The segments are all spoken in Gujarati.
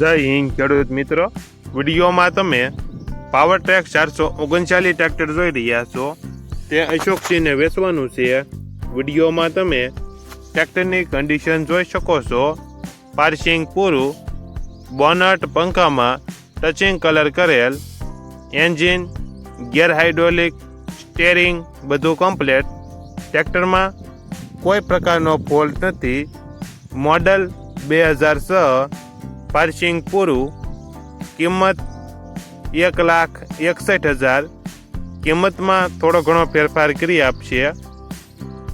જય હિન્દ, ખેડૂત મિત્રો. વિડીયોમાં તમે પાવર ટ્રેક ચારસો ઓગણચાલીસ ટ્રેક્ટર જોઈ રહ્યા છો. તે અશોકસિંહને વેચવાનું છે. વિડીયોમાં તમે ટ્રેક્ટરની કન્ડિશન જોઈ શકો છો. પાર્સિંગ પૂરું બોનટ પંખામાં ટચિંગ કલર કરેલ એન્જિન ગેર હાઇડ્રોલિક સ્ટેરિંગ બધું કમ્પ્લેટ ટ્રેક્ટરમાં કોઈ પ્રકારનો ફોલ્ટ નથી. મોડલ બે હજાર છ પાર્સિંગ પૂરું કિંમત એક લાખ એકસઠ હજાર. કિંમતમાં થોડો ઘણો ફેરફાર કરી આપશે.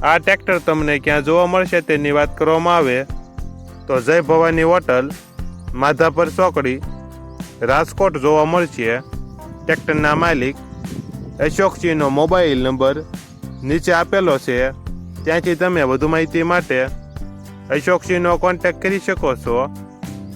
આ ટ્રેક્ટર તમને ક્યાં જોવા મળશે તેની વાત કરવામાં આવે. તો જય ભવાની હોટલ, માધાપર ચોકડી, રાજકોટ જોવા મળશે. ટ્રેક્ટરના માલિક અશોકસિંહનો મોબાઈલ નંબર નીચે આપેલો છે. ત્યાંથી તમે વધુ માહિતી માટે અશોકસિંહનો કોન્ટેક્ટ કરી શકો છો.